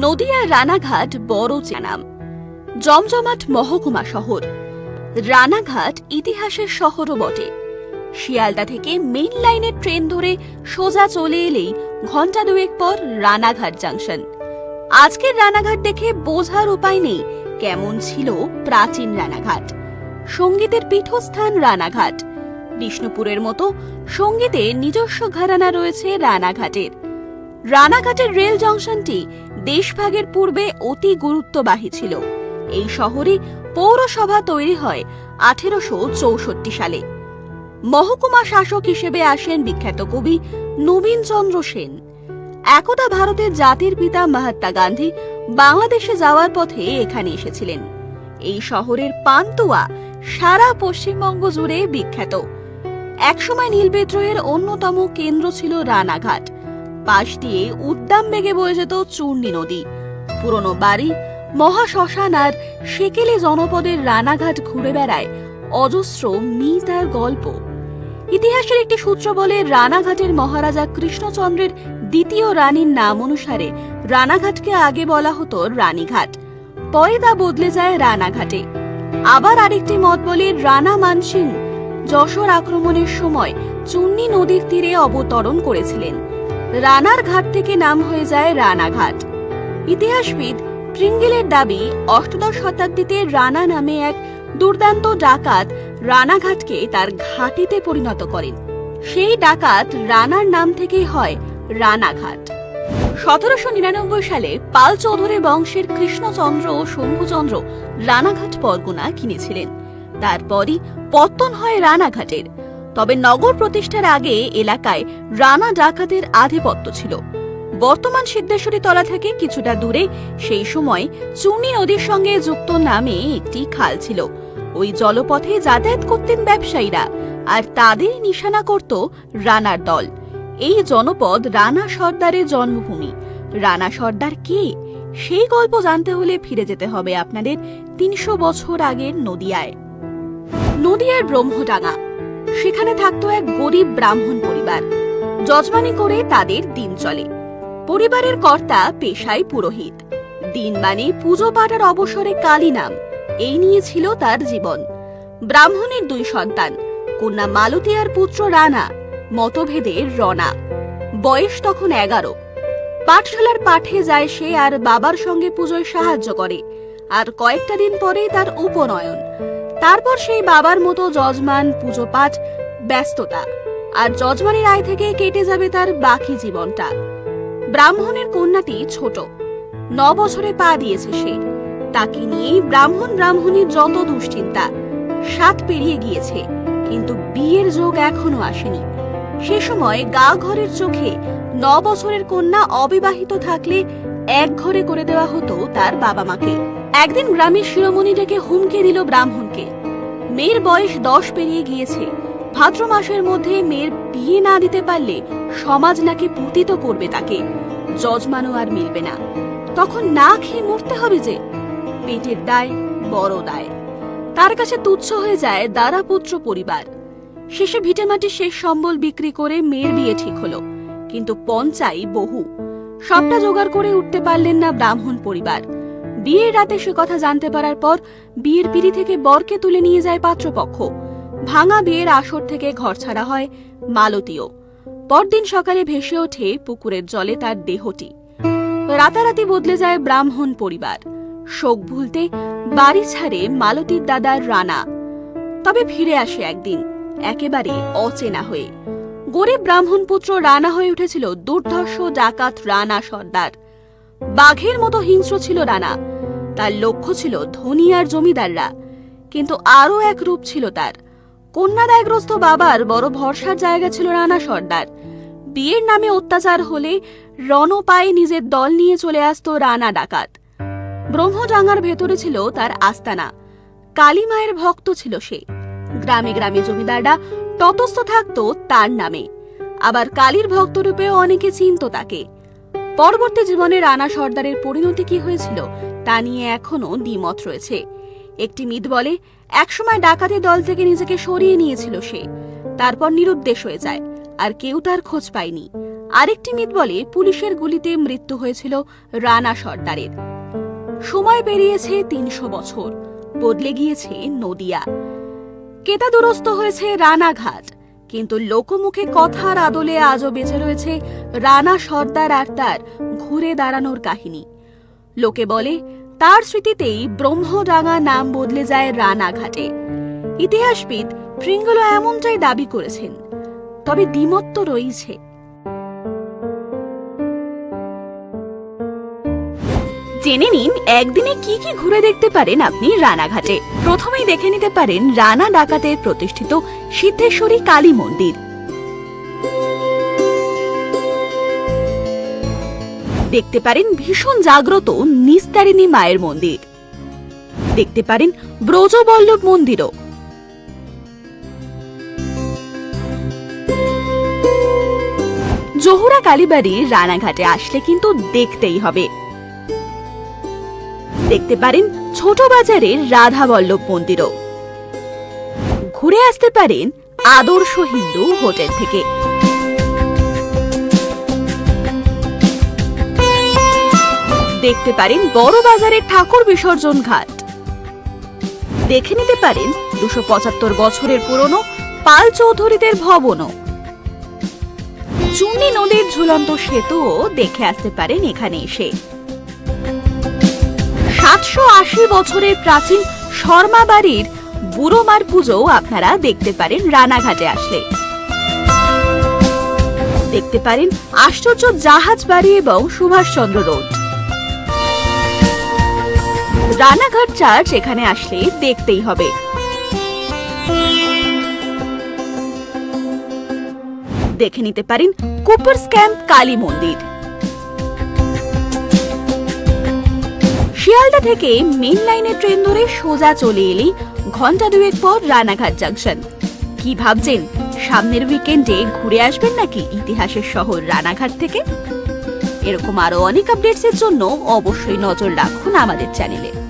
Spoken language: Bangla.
নদিয়ার রানাঘাট বড় চেনাম জমজমাট মহকুমা শহর। রানাঘাট ইতিহাসের শহরও বটে। শিয়ালদা থেকে মেইন লাইনের ট্রেন ধরে সোজা চলে এলেই ঘণ্টা দুয়েক পর রানাঘাট জাংশন আজকের রানাঘাট দেখে বোঝার উপায় নেই, কেমন ছিল প্রাচীন রানাঘাট। সঙ্গীতের পীঠস্থান রানাঘাট। বিষ্ণুপুরের মতো সঙ্গীতে নিজস্ব ঘরানা রয়েছে রানাঘাটের। রানাঘাটের রেল জংশনটি দেশভাগের পূর্বে অতি গুরুত্ববাহী ছিল। এই শহরে পৌরসভা তৈরি হয় আঠেরোশো চৌষট্টি সালে। মহকুমা শাসক হিসেবে আসেন বিখ্যাত কবি নবীনচন্দ্র সেন। একদা ভারতের জাতির পিতা মহাত্মা গান্ধী বাংলাদেশে যাওয়ার পথে এখানে এসেছিলেন। এই শহরের পান্তুয়া সারা পশ্চিমবঙ্গ জুড়ে বিখ্যাত। একসময় নীল বিদ্রোহের অন্যতম কেন্দ্র ছিল রানাঘাট। পাশ দিয়ে উদ্দাম বেগে বয়ে যেত চূর্ণী নদী। পুরনো বাড়ি, মহাশ্মশান আর সেকেলে জনপদের রানাঘাট ঘুরে বেড়ায় অজস্র মিত আর গল্প। ইতিহাসের একটি সূত্র বলে রানাঘাটের মহারাজা কৃষ্ণচন্দ্রের দ্বিতীয় রানীর নাম অনুসারে রানাঘাটকে আগে বলা হতো রানীঘাট। পরে তা বদলে যায় রানাঘাটে। আবার আরেকটি মত বলে রানা মানসিং যশোর আক্রমণের সময় চুন্নি নদীর তীরে অবতরণ করেছিলেন। রানার ঘাট থেকে নাম হয়ে যায় রানাঘাট। ইতিহাসবিদ ট্রিঙ্গেলের দাবি, অষ্টাদশ শতাব্দীতে রানা নামে এক দুর্দান্ত ডাকাত রানাঘাটকে তার ঘাটিতে পরিণত করেন। সেই ডাকাত রানার নাম থেকেই হয় রানাঘাট। সতেরোশো নিরানব্বই সালে পাল চৌধুরী বংশের কৃষ্ণচন্দ্র ও শম্ভুচন্দ্র রানাঘাট পরগনা কিনেছিলেন। তারপরই পত্তন হয় রানাঘাটের। তবে নগর প্রতিষ্ঠার আগে এলাকায় রানা ডাকাতের আধিপত্য ছিল। বর্তমান সিদ্ধেশ্বরী তলা থেকে কিছুটা দূরে সেই সময় চুনি নদীর সঙ্গে যুক্ত নামে একটি খাল ছিল। ওই জলপথে যাতায়াত করতেন ব্যবসায়ীরা আর তাদের নিশানা করত রানার দল। এই জনপদ রানা সর্দারের জন্মভূমি। রানা সর্দার কে? সেই গল্প জানতে হলে ফিরে যেতে হবে আপনাদের তিনশো বছর আগের নদিয়ায়। নদিয়ার ব্রহ্মডাঙ্গা। সেখানে থাকতো এক গরিব ব্রাহ্মণ পরিবার। যজমানি করে তাদের দিন চলে। পরিবারের কর্তা পেশায় পুরোহিত। দিন মানে পুজো পাঠার অবসরে কালী নাম। এই নিয়ে ছিল তার জীবন। ব্রাহ্মণের দুই সন্তান, কন্যা মালতী আর পুত্র রানা মতভেদের রনা। বয়স তখন এগারো। পাঠশালার পাঠে যায় সে আর বাবার সঙ্গে পুজোয় সাহায্য করে। আর কয়েকটা দিন পরেই তার উপনয়ন। তারপর সেই বাবার মতো যজমান পুজো পাঠ ব্যস্ততা। আর যজমানের আয় থেকে কেটে যাবে তার বাকি জীবনটা। ব্রাহ্মণের কন্যাটি ছোট। ন বছরে পা দিয়েছে সে। তাকে নিয়েই ব্রাহ্মণ ব্রাহ্মণীর যত দুশ্চিন্তা, সাত পেরিয়ে গিয়েছে। কিন্তু বিয়ের যোগ এখনও আসেনি। সে সময় গা ঘরের চোখে ন বছরের কন্যা অবিবাহিত থাকলে এক ঘরে করে দেওয়া হতো তার বাবা মাকে। একদিন গ্রামের শিরোমণি ডেকে হুমকে দিল ব্রাহ্মণকে। মেয়ের বয়স দশ পেরিয়ে গিয়েছে। ভাদ্র মাসের মধ্যে মেয়ের বিয়ে না দিতে পারলে সমাজ নাকি পুতিত করবে তাকে। যজমানও আর মিলবে না। তখন না খেয়ে মরতে হবে যে। পেটের দায়, বড় দায়। তার কাছে তুচ্ছ হয়ে যায় দারাপুত্র পরিবার। শেষে ভিটেমাটি শেষ সম্বল বিক্রি করে মেয়ের বিয়ে ঠিক হলো। কিন্তু পঞ্চাই বহু। সবটা জোগাড় করে উঠতে পারলেন না ব্রাহ্মণ পরিবার। বিয়ের রাতে সে কথা জানতে পারার পর বিয়ের পিড়ি থেকে বরকে তুলে নিয়ে যায় পাত্রপক্ষ। ভাঙা বিয়ের আসর থেকে ঘর ছাড়া হয় মালতীয় পরদিন সকালে ভেসে ওঠে পুকুরের জলে তার দেহটি। রাতারাতি বদলে যায় ব্রাহ্মণ পরিবার। শোক ভুলতে বাড়ি ছাড়ে মালতীর দাদার রানা। তবে ফিরে আসে একদিন, একেবারে অচেনা হয়ে। গরিব ব্রাহ্মণ পুত্র রানা হয়ে উঠেছিল দুর্ধর্ষ ডাকাত রানা সর্দার। বাঘের মতো হিংস্র ছিল রানা। তার লক্ষ্য ছিল ধনী আর জমিদাররা। কিন্তু আরও এক রূপ ছিল তার। কন্যাদায়গ্রস্ত বাবার বড় ভরসার জায়গা ছিল রানা সর্দার। বিয়ের নামে অত্যাচার হলে রণ পায়ে নিজের দল নিয়ে চলে আসত রানা ডাকাত। ব্রহ্মডাঙ্গার ভেতরে ছিল তার আস্তানা। কালী মায়ের ভক্ত ছিল সে। গ্রামে গ্রামে জমিদাররা ততস্থ থাকতো তার নামে। আবার কালীর ভক্তরূপেও অনেকে চিনত তাকে। পরবর্তী জীবনে রানা সর্দারের পরিণতি কি হয়েছিল, তা নিয়ে এখনও দ্বিমত রয়েছে। একটি মিত বলে, একসময় ডাকাতি দল থেকে নিজেকে সরিয়ে নিয়েছিল সে। তারপর নিরুদ্দেশ হয়ে যায়, আর কেউ তার খোঁজ পায়নি। আরেকটি মিথ বলে, পুলিশের গুলিতে মৃত্যু হয়েছিল রানা সর্দারের। সময় পেরিয়েছে তিনশো বছর, বদলে গিয়েছে নদিয়া। কেতাদুরস্ত হয়েছে রানাঘাট, কিন্তু লোকমুখে কথার আদলে আজও বেঁচে রয়েছে রানা সর্দার আর তার ঘুরে দাঁড়ানোর কাহিনী। লোকে বলে, তার স্মৃতিতেই ব্রহ্মডাঙ্গা নাম বদলে যায় রানাঘাটে। ইতিহাসবিদ ফ্রিঙ্গলো এমনটাই দাবি করেছেন, তবে দ্বিমত তো রয়েছে। জেনে নিন, একদিনে কি কি ঘুরে দেখতে পারেন আপনি রানাঘাটে। প্রথমেই দেখে নিতে পারেন রানা ডাকাতের প্রতিষ্ঠিত সিদ্ধেশ্বরী কালী মন্দির। দেখতে পারেন ভীষণ জাগ্রত নিস্তারিণী মায়ের মন্দির। দেখতে পারেন ব্রজবল্লভ মন্দিরও। জহুরা কালীবাড়ির রানাঘাটে আসলে কিন্তু দেখতেই হবে। দেখতে পারেন ছোট বাজারের রাধা বল্লভ মন্দিরও। ঘুরে আসতে পারেন আদর্শ হিন্দু হোটেল থেকে। দেখতে পারেন বড় বাজারের ঠাকুর বিসর্জন ঘাট। দেখে নিতে পারেন দুশো পঁচাত্তর বছরের পুরনো পাল চৌধুরীদের ভবনও। চুন্নি নদীর ঝুলন্ত সেতুও দেখে আসতে পারেন এখানে এসে। সাতশো আশি বছরের প্রাচীন শর্মা বাড়ির বুড়োমার পুজো আপনারা দেখতে পারেন রানাঘাটে আসলে। দেখতে পারেন আশ্চর্য জাহাজ বাড়ি এবং সুভাষচন্দ্র রোড। রানাঘাট চার্চ এখানে আসলে দেখতেই হবে। দেখে নিতে পারেন কুপার স্ক্যাম্প কালী মন্দির। শিয়ালদা থেকে মেন লাইনে ট্রেন ধরে সোজা চলে এলেই ঘণ্টা দুয়েক পর রানাঘাট জাংশন কি ভাবছেন? সামনের উইকেন্ডে ঘুরে আসবেন নাকি ইতিহাসের শহর রানাঘাট থেকে? এরকম আরও অনেক আপডেটসের জন্য অবশ্যই নজর রাখুন আমাদের চ্যানেলে